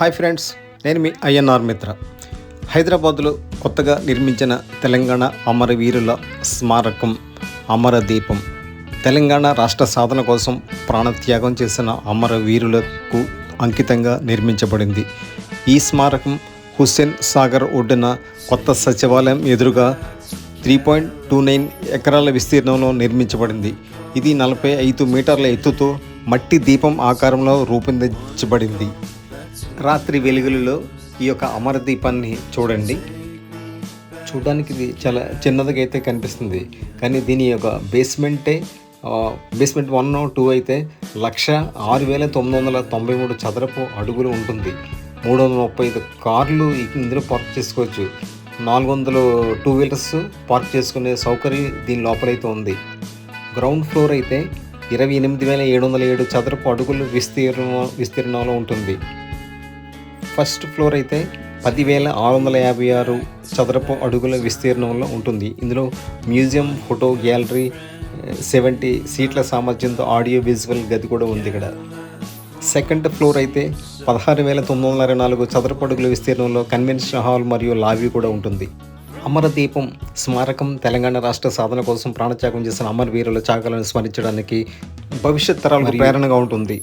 Hi friends నేను మీ INR మిత్ర. హైదరాబాద్లో కొత్తగా నిర్మించిన తెలంగాణ అమరవీరుల స్మారకం అమరదీపం. తెలంగాణ రాష్ట్ర సాధన కోసం ప్రాణత్యాగం చేసిన అమరవీరులకు అంకితంగా నిర్మించబడింది. ఈ స్మారకం హుస్సేన్ సాగర్ ఒడ్డున కొత్త సచివాలయం ఎదురుగా త్రీ పాయింట్ టూ నైన్ ఎకరాల విస్తీర్ణంలో నిర్మించబడింది. ఇది నలభై ఐదు మీటర్ల ఎత్తుతో మట్టి దీపం ఆకారంలో రూపొందించబడింది. రాత్రి వెలుగులలో ఈ యొక్క అమరదీపాన్ని చూడండి. చూడడానికి ఇది చాలా చిన్నదిగా అయితే కనిపిస్తుంది. కానీ దీని యొక్క బేస్మెంటే బేస్మెంట్ వన్ టూ అయితే లక్ష ఆరు వేల తొమ్మిది వందల తొంభై మూడు చదరపు అడుగులు ఉంటుంది. మూడు వందల ముప్పై ఐదు కార్లు ఇందులో పార్క్ చేసుకోవచ్చు. నాలుగు వందలు టూ వీలర్స్ పార్క్ చేసుకునే సౌకర్యం దీని లోపలైతే ఉంది. గ్రౌండ్ ఫ్లోర్ అయితే ఇరవై ఎనిమిది వేల ఏడు వందల ఏడు చదరపు అడుగులు విస్తీర్ణ విస్తీర్ణంలో ఉంటుంది. ఫస్ట్ ఫ్లోర్ అయితే పదివేల ఆరు వందల యాభై ఆరు చదరపు అడుగుల విస్తీర్ణంలో ఉంటుంది. ఇందులో మ్యూజియం ఫోటో గ్యాలరీ సెవెంటీ సీట్ల సామర్థ్యంతో ఆడియో విజువల్ గది కూడా ఉంది ఇక్కడ. సెకండ్ ఫ్లోర్ అయితే పదహారు వేల తొమ్మిది వందల అరవై నాలుగు చదరపు అడుగుల విస్తీర్ణంలో కన్వెన్షన్ హాల్ మరియు లాబీ కూడా ఉంటుంది. అమరదీపం స్మారకం తెలంగాణ రాష్ట్ర సాధన కోసం ప్రాణత్యాగం చేసిన అమరవీరుల త్యాగాలను స్మరించడానికి భవిష్యత్ తరాలకు ప్రేరణగా ఉంటుంది.